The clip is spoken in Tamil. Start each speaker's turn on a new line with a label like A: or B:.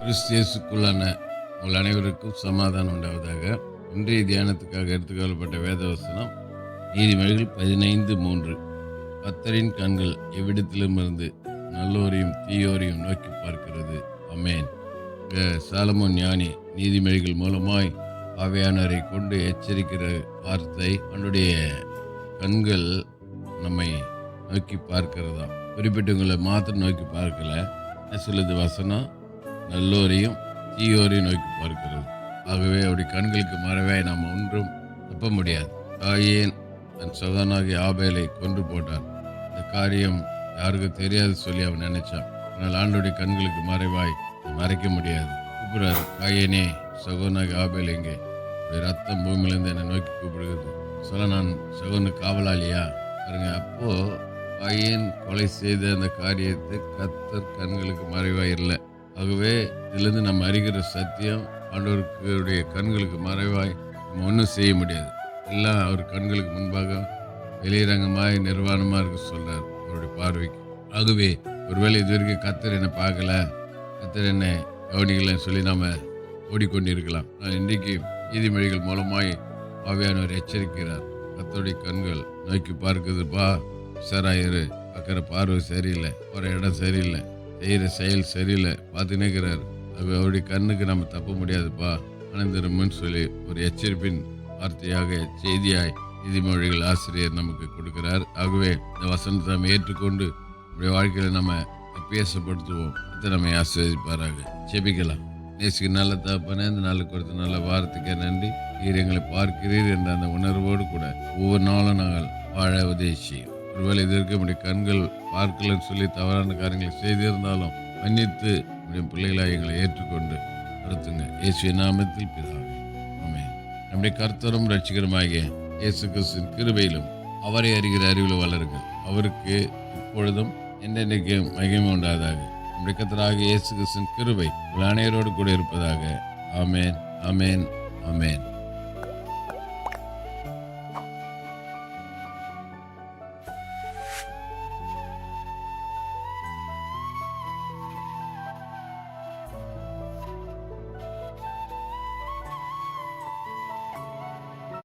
A: கிறிஸ்தியேசுக்குள்ளான உங்கள் அனைவருக்கும் சமாதானம் உண்டாவதாக. இன்றைய தியானத்துக்காக எடுத்துக்கொள்ளப்பட்ட வேதவசனம் நீதிமொழிகள் பதினைந்து மூன்று. பத்தரின் கண்கள் எவ்விடத்திலுமிருந்து நல்லோரையும் தீயோரையும் நோக்கி பார்க்கிறது. அமேன் சாலமோன் ஞானி நீதிமொழிகள் மூலமாய் ஆவையானரை கொண்டு எச்சரிக்கிற வார்த்தை அவனுடைய கண்கள் நம்மை நோக்கி பார்க்கிறதாம். குறிப்பிட்டவங்களை மாத்திரம் நோக்கி பார்க்கல. சிலது வசனம் நல்லோரையும் தீயோரையும் நோக்கி பார்க்கிறது. ஆகவே அவருடைய கண்களுக்கு மறவே நாம் ஒன்றும் தப்ப முடியாது. தாயேன் தன் சகோதரனாகிய ஆபேலை கொன்று போட்டான். இந்த காரியம் யாருக்கும் தெரியாது சொல்லி அவன் நினைச்சான். ஆனால் ஆண்டோடைய கண்களுக்கு மறைவாய் மறைக்க முடியாது. கூப்பிடுறாரு. காயேனே சகோனாகி ஆபேல் எங்கே? ரத்தம் பூமியிலேருந்து என்னை நோக்கி கூப்பிடுகிறது. சொல்ல நான் சகோதரனு காவலாளியா? பாருங்க அப்போது பையன் கொலை செய்த அந்த காரியத்தை கத்தர் கண்களுக்கு மறைவாக இல்லை ஆகவே இதுலேருந்து நம்ம அறிகிற சத்தியம் ஆண்டவருக்குடைய கண்களுக்கு மறைவாய் நம்ம ஒன்றும் செய்ய முடியாது. எல்லாம் அவர் கண்களுக்கு முன்பாக வெளியரங்கமாய் நிர்வாணமாக இருக்க சொல்கிறார் அவருடைய பார்வைக்கு. ஆகவே ஒருவேளை இது வரைக்கும் கத்தர் என்னை பார்க்கல கத்தர் என்னை கவனிக்கலன்னு சொல்லி நாம் ஓடிக்கொண்டிருக்கலாம். ஆனால் இன்றைக்கு நீதிமொழிகள் மூலமாய் ஆவியானவர் எச்சரிக்கிறார். கத்தருடைய கண்கள் நோக்கி பார்க்குதுப்பா உஷாராயிரு. பார்க்குற பார்வை சரியில்லை போகிற இடம் சரியில்லை செய்கிற செயல் சரியில்லை பார்த்து நிற்கிறார் அது அவருடைய கண்ணுக்கு நம்ம தப்ப முடியாதுப்பா ஆனந்தரம்னு சொல்லி ஒரு எச்சரிப்பின் வார்த்தையாக செய்தியாய் நீதிமொழிகள் ஆசிரியர் நமக்கு கொடுக்கிறார். ஆகவே இந்த வசனத்தை நம்ம ஏற்றுக்கொண்டு நம்முடைய வாழ்க்கையில் நம்ம அப்பியாசப்படுத்துவோம். அதை நம்ம ஆசிரியப்பாராக ஜெபிக்கலாம். நேசிக்கு நல்ல தகப்பனே இந்த நாளுக்கு கொடுத்த நல்ல வாரத்துக்கே நன்றி. நீர் எங்களை பார்க்கிறீர் என்ற அந்த உணர்வோடு கூட ஒவ்வொரு நாளும் நாங்கள் வாழ உதவி செய்யும் ஒருவேளை இதற்கு நம்முடைய கண்கள் பார்க்கலன்னு சொல்லி தவறான காரியங்களை செய்திருந்தாலும் மன்னித்து நம்முடைய பிள்ளைகளாக எங்களை ஏற்றுக்கொண்டு நடத்துங்க. இயேசு நாமத்தில் பிதாவே. ஆமென். நம்முடைய கர்த்தரும் ரட்சிகரமாகிய இயேசு கிறிஸ்தின் கிருபையிலும் அவரை அறிகிற அறிவில் வளருங்கள். அவருக்கு இப்பொழுதும் என்றென்றைக்கு மகிமை உண்டாதாக நம்முடைய கர்த்தராக இயேசு கிறிஸ்தின் கிருபை உங்கள் அனைவரோடு கூட இருப்பதாக. ஆமேன். ஆமேன். ஆமேன்.